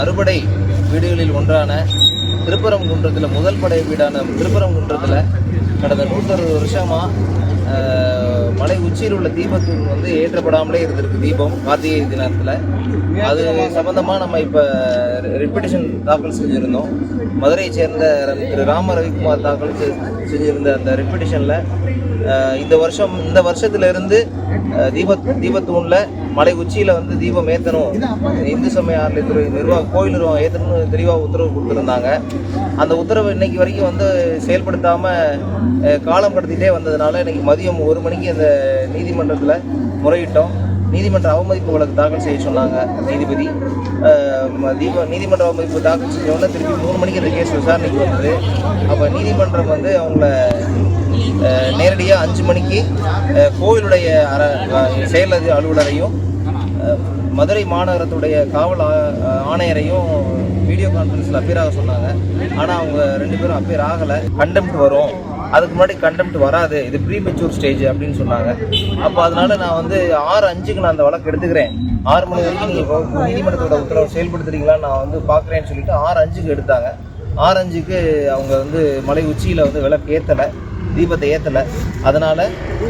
அறுபடை வீடுகளில் ஒன்றான திருப்பரங்குன்றத்தில் முதல் படை வீடான திருப்பரங்குன்றத்தில் கடந்த நூற்றறுபது வருஷமாக மலை உச்சியில் உள்ள தீபத்தூண் வந்து ஏற்றப்படாமலே இருந்திருக்கு தீபம் கார்த்திகை தினத்தில். அது சம்பந்தமாக நம்ம இப்போ ரெப்பிட்டேஷன் தாக்கல் செஞ்சுருந்தோம். மதுரையை சேர்ந்த திரு ராம ரவிக்குமார் தாக்கல் செஞ்சுருந்த அந்த ரெப்படிஷனில் இந்த வருஷம் இந்த வருஷத்துல இருந்து தீப தீபத்தூணில் மலை உச்சியில் வந்து தீபம் ஏற்றணும் இந்து சமய ஆலயத்துறை நிர்வாக கோயில் நிர்வாகம் ஏற்றணும்னு தெளிவாக உத்தரவு கொடுத்துருந்தாங்க. அந்த உத்தரவு இன்னைக்கு வரைக்கும் வந்து செயல்படுத்தாமல் காலம் கடத்திட்டே வந்ததுனால இன்னைக்கு மதியம் ஒரு மணிக்கு அந்த நீதிமன்றத்தில் முறையிட்டோம். நீதிமன்ற அவமதிப்பு வழக்கு தாக்கல் செய்ய சொன்னாங்க நீதிபதி. தீப நீதிமன்ற அவமதிப்பு தாக்கல் செஞ்ச உடனே திருப்பி மூணு மணிக்கு அந்த கேஸ் விசாரணைக்கு வந்தது. அப்போ நீதிமன்றம் வந்து அவங்கள நேரடியாக அஞ்சு மணிக்கு கோவிலுடைய அற செயல் அலுவலரையும் மதுரை மாநகரத்துடைய காவல் ஆ- ஆணையரையும் வீடியோ கான்ஃபரன்ஸில் அப்பியர் ஆக சொன்னாங்க. ஆனால் அவங்க ரெண்டு பேரும் அப்பீர் ஆகலை கண்டெம்ட் வரும். அதுக்கு முன்னாடி கண்டெம்ட் வராது. இது ப்ரீ மெச்சூர் ஸ்டேஜ் அப்படின்னு சொன்னாங்க. அப்போ அதனால நான் வந்து ஆறு அஞ்சுக்கு நான் அந்த வழக்கு எடுத்துக்கிறேன். ஆறு மணி வரைக்கும் நீங்கள் நீதிமன்றத்தோட உத்தரவு செயல்படுத்துறீங்களா? நான் வந்து பார்க்குறேன்னு சொல்லிட்டு ஆறு அஞ்சுக்கு எடுத்தாங்க. ஆறு அஞ்சுக்கு அவங்க வந்து மலை உச்சியில் வந்து விளக்கு ஏற்றலை தீபத்தை ஏற்றலை அதனால்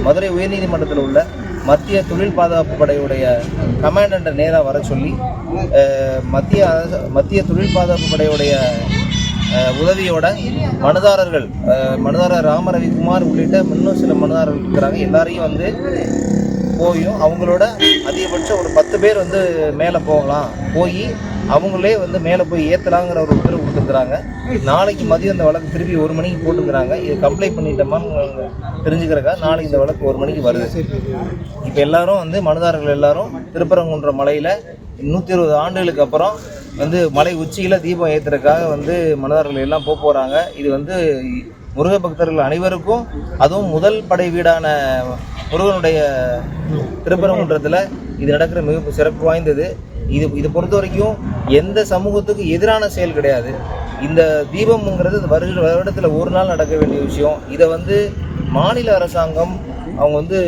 மதுரை உயர்நீதிமன்றத்தில் உள்ள மத்திய தொழில் பாதுகாப்பு படையுடைய கமாண்டண்ட்டை நேராக வர சொல்லி மத்திய அரசு மத்திய தொழில் பாதுகாப்பு படையுடைய உதவியோட மனுதாரர்கள் மனுதாரர் ராம ரவிக்குமார் உள்ளிட்ட இன்னும் சில மனுதாரர்கள் இருக்கிறாங்க. எல்லாரையும் வந்து போயும் அவங்களோட அதிகபட்சம் ஒரு பத்து பேர் வந்து மேலே போகலாம். போய் அவங்களே வந்து மேலே போய் ஏற்றலாங்கிற ஒரு உத்தரவு கொடுத்துருக்குறாங்க. நாளைக்கு மதியம் அந்த வழக்கு திருப்பி ஒரு மணிக்கு போட்டுக்கிறாங்க. இது கம்ப்ளைண்ட் பண்ணிட்டோமான்னு தெரிஞ்சுக்கிறக்கா? நாளைக்கு இந்த வழக்கு ஒரு மணிக்கு வருது. இப்போ எல்லாரும் வந்து மனுதாரர்கள் எல்லாரும் திருப்பரங்குன்ற மலையில் நூற்றி இருபது ஆண்டுகளுக்கு அப்புறம் வந்து மலை உச்சியில் தீபம் ஏற்றுறதுக்காக வந்து மனுதாரர்கள் எல்லாம் போக போகிறாங்க இது வந்து முருக பக்தர்கள் அனைவருக்கும் அதுவும் முதல் படை வீடான முருகனுடைய திருப்பரங்குன்றத்தில் இது நடக்கிற மிக சிறப்பு வாய்ந்தது. இது இதை பொறுத்த வரைக்கும் எந்த சமூகத்துக்கு எதிரான செயல் கிடையாது. இந்த தீபம்ங்கிறது வருட வருகிற வருடத்தில் ஒரு நாள் நடக்க வேண்டிய விஷயம். இதை வந்து மாநில அரசாங்கம் அவங்க வந்து